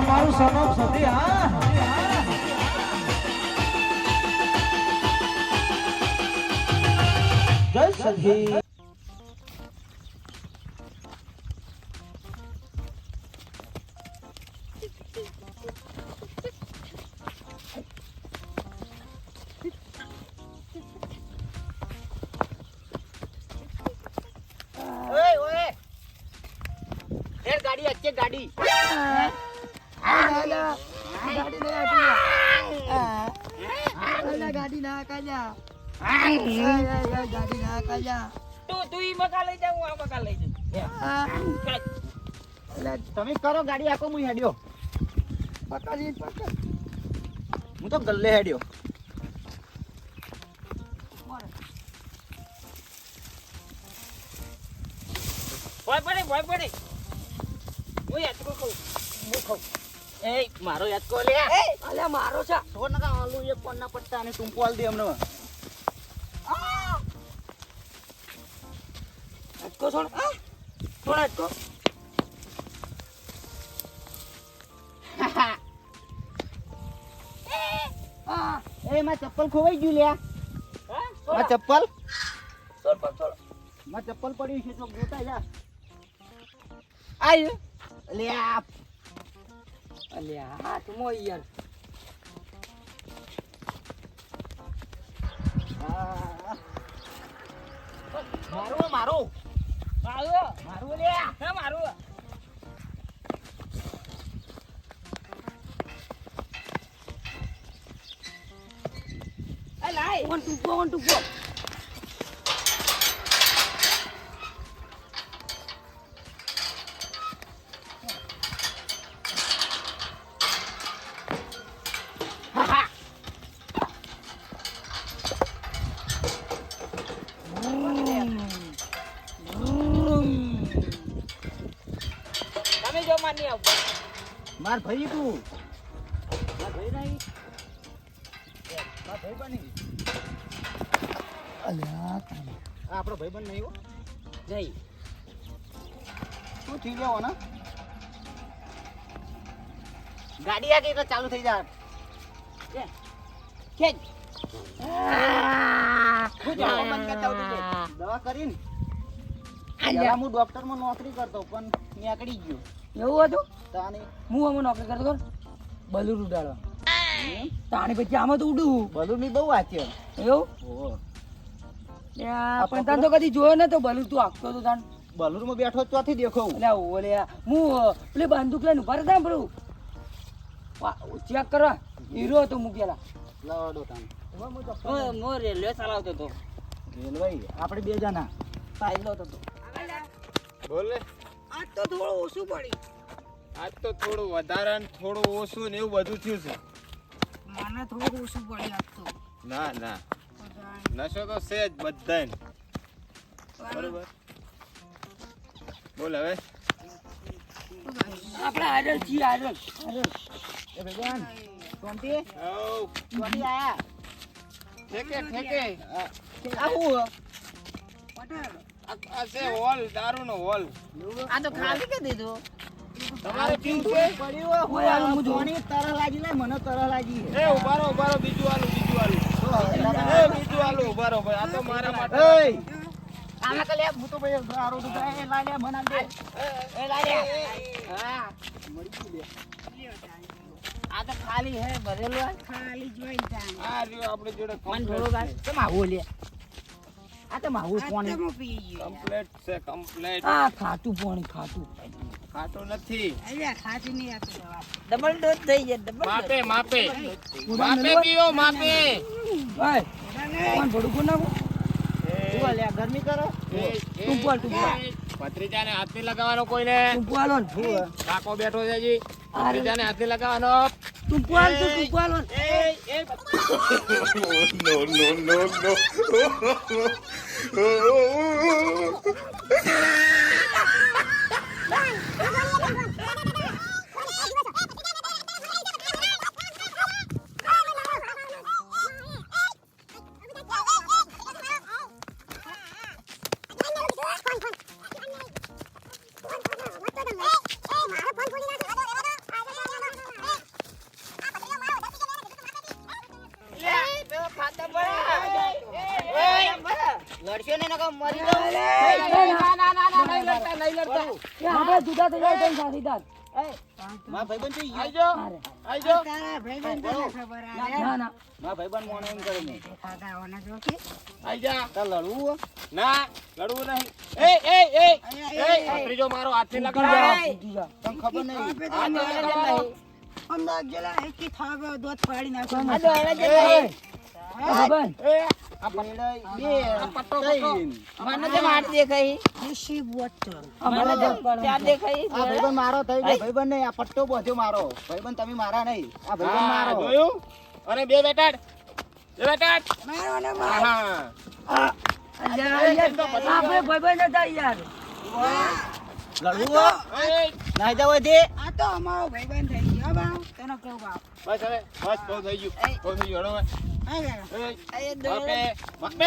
મારું સનમ સધી હા જય સધી ઓય ઓય હેડ ગાડી મકા લઈ જા હું આ મકા લઈ જાઉં તમે કરો ગાડી આખો હું હેડ્યો હું તો ગલ્લે હેડ્યો ભોય પડે ભોય પડે હું યાદ કહું હું કહું એ મારો યાદકો લે? અલ્યા મારો છે. સો નકા આલુ એક કોણ પટ્ટા અને ટૂંપો આલ દે અમને યાદકો છોડ છોડ યાદકો એ. માં ચપ્પલ ખોવાઈ ગયું લ્યા માં ચપ્પલ? માં ચપ્પલ પડ્યું છે તો ગોતા જા. આય લ્યા અલ્યા હા તું મોય યાર. મારું મારું. મારું? મારું લે. હે મારું. લાય. One two go one two four માની માર ભાઈ તું. માર ભાઈ નહીં. માર ભાઈ બની અલ્યા આ આપણો ભાઈ બન નહીં હો. જઈ. શું થઈ જાવ ને ગાડી આ ગઈ તો ચાલુ થઈ જાય કે? જાય. દવા કરીને? હું ડોક્ટરમાં નોકરી કરતો પણ નીકળી ગયો. એવું હતું તાની. હું અમે નોકરી કરતો કર બલુર ઉડાડવા. તાણી પછી આમાં તો ઉડું. બલૂનની બહુ વાંચે. એવું? ઓહો. પણ તને તો કદી જોયો નતો બલુર તું આખતો તો તાણ બલૂનમાં બેઠો ચોથી દેખો એટલે ઓલે હું પેલી બંદૂક લઈને ઊભા રહેતા પેલું? ચેક કરવા. હીરો હતો મૂકેલા લાવડો તાણ મો રેલવે ચલાવતો હતો રેલવે? આપણે બે જણા. સાયલો હતો બોલે આજ તો થોડું ઓછું પડી આજ તો થોડું વધારે ને થોડું ઓછું ને એવું બધું થયું છે. મને થોડું ઓછું પડી આજ તો. ના ના. નશો તો છે જ બધાને બરોબર. બોલ હવે. આપણે આદલ છીએ આદલ આદલ એ ભગવાન કોંટી ઓ કોંટી આયા? ઠેકે ઠેકે. આવું આ આ છે હોલ દારૂનો હોલ. આ તો ખાલી કે દીધું. તમારે પીવું છે? પડ્યું હું ઓય, આલું આ મુજબ. લાગી લે મને તરસ લાગી એ ઉભારો ઉભારો બીજું આલું બીજું આલું. એ બીજું આલું ઉભારો ભાઈ આ તો મારા માટે આના કલે હું તો ભાઈ દારૂ તો એ લાલ્યા મને દે. એ લાલ્યા હા. મળી લે આ તો ખાલી હે ભરેલું આ ખાલી જોઈ જાય આ રહ્યો આપણે જોડે કોણ ભરો ગાય કેમ આવો લે આ તો માવું પાણી. કમ્પ્લેટ છે કમ્પ્લેટ આ ખાતું પાણી ખાતું ખાતો નથી. ડબલ ડોઝ થઈ જાય ડબલ માપે માપે. માપે પીઓ માપે. ભાઈ કોણ ભડું નાખું? લે લગાવવાનો કોઈને? ટૂંકવાલો કાકો બેઠો છે હજી. ભત્રીજાને લગાવવાનો. એ, મરી જાઉં. ના, ના, ના, ના, નહીં લડતા, નહીં લડતા. એ આપણે જુદા થઈ જાય ત્રણ સાથીદાર મારા ભાઈબંધ જોઈ ગયો. આઈ જાઓ, હારે. આઈ જાઓ. ના ના મારા ભાઈબંધ મોને એમ કરે મેં. આઈ જા. તાર લડવું ના, લડવું નહીં. એ, એ, એ, એ, ભત્રીજો મારો હાથથી લગાડ. જા. તને ખબર નહીં આ દોડે જ નહીં. આ દોડે જ નહીં. ભાઈબંધ, એ, આ બેડાઈ બે પટ્ટો, ત્રણ. મને તો માર દેખાઈ અમારે મને તો જગ પાડવાનું. ચાર દેખાઈ આ ભાઈબંધ મારો થઈ ગયો. ભાઈબંધ નહીં આ પટ્ટો બોધ્યો મારો. ભાઈબંધ તમે મારા નહીં. આ ભાઈબંધ હા, મારો. જોયું? અને બે બેટાડ. બે બેટાડ. હા. અલ્યા, યાર, આપણે ભાઈબંધ હતા યાર લડવું હો? એ, ના જાવ દે બસ હવે, બસ, બહુ થઈ ગયું. બહુ થઈ ગયું, હવે. બાપે, બાપે, બાપે.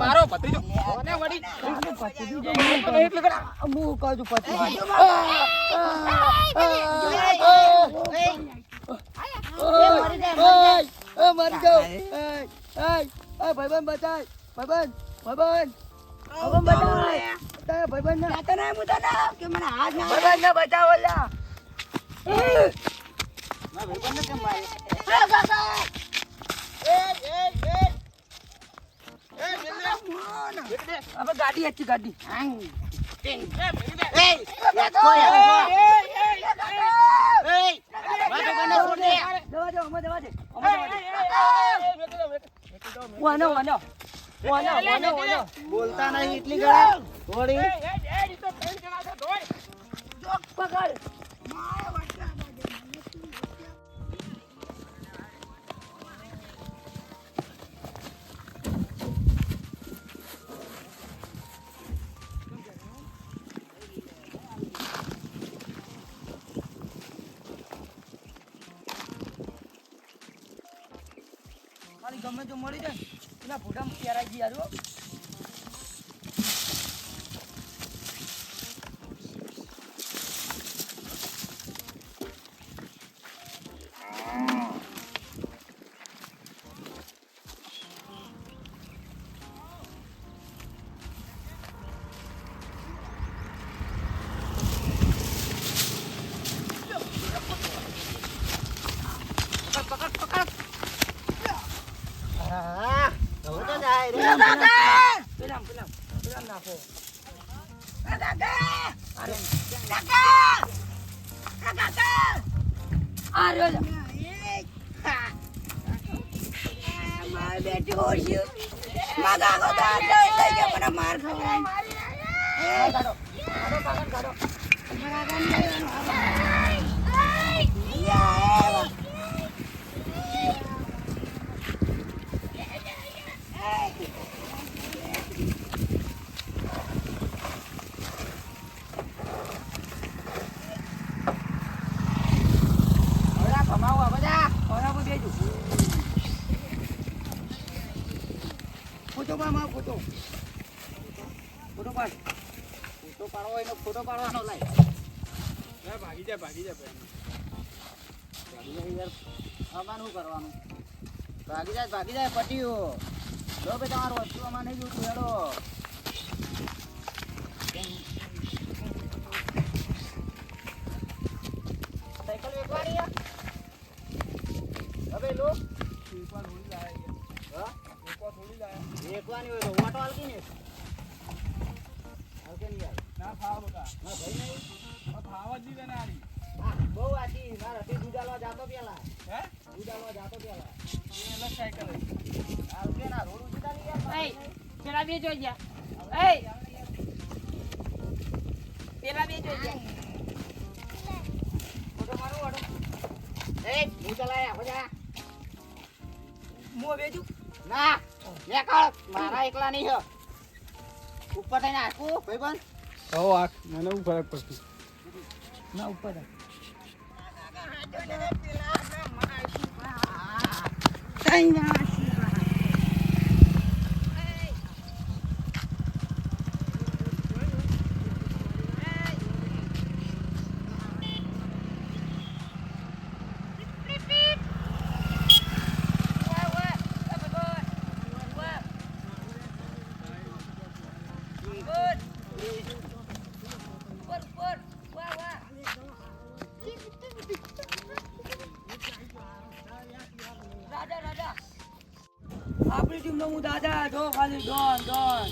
મારો કહું જાઉં. ભાઈબંધ બચાય ભાઈબંધ ભાઈબંધ. ભાઈબંધ બચાય ભાઈબંધ ના ભાઈબંધ ના બચાવ ગાડી હતી ગાડી બોલતા નહીં એટલી ગળા થોડી પકડ ગમે તો મળી જાય ને, એના ફોટામાં પહેરાઈ ગઈ યાર હો. હા, હવે તો જાય રે. પેલા પેલા પેલા નાખો આ રહ્યો લે. કાઢો કાઢો કાઢો કાઢો હવે આ ભમાવો આ બધા ખરાબ દેજો ફોટો પાડ મારો ફોટો ફોટો પાડ ફોટો પાડવો એનો ફોટો પાડવાનો લાય. ભાગી જાય ભાગી જાય. ભાગી જાય યાર. શું કરવાનું ભાગી જાય ભાગી જાય પટ્યું જો ભાઈ તમારું વસ્તુ અમારે નહીં જોતું હેડો હોય તો ઓટો હાલકી ને હાલકે નહીં યાર. ના ખાવા બકા. ના ભાઈ નહીં. ખાવા જ દીધા ને આની. બહુ આજી મારા હતી દૂધ જાતો પેલા. હે? દૂધ આલવા જાતો પેલા. એ અલગ સાયકલ. હાલકે ના રોડ ઉચીતા નહીં યાર એ પેલા બે જોઈ ગયા. એ પેલા બે જોઈ ગયા. ફોટો મારો ઓટો. એ હું ચલાયા બધા મો વેચું ના. લે મારા એકલા નહીં હો. ઉપર થઈને આખું ભાઈ આખ મને હું ફરક પડતી ના ઉપર આખ હું જો ખાલી ડોન ડોન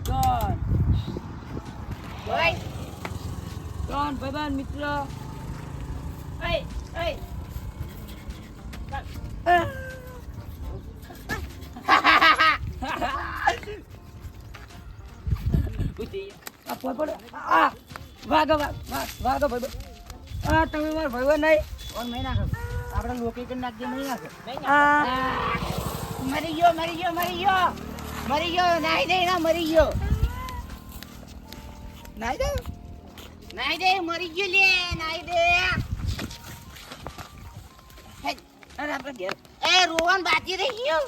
ડોન ડોન ભાઈબંધ મિત્ર વાગો વાગ ભાઈબંધ આ તમે મારા ભાઈબંધ નહીં. કોણ નહીં નાખો? આપણે કરી નાખજે નહીં નાખે? મરી ગયો મરી ગયો મરી ગયો. મરી ગયો નાઈ દે ના મરી ગયો. નાઈ દે? નાઈ દે, મરી ગયો લે નાઈ બાકી રહી ગયો.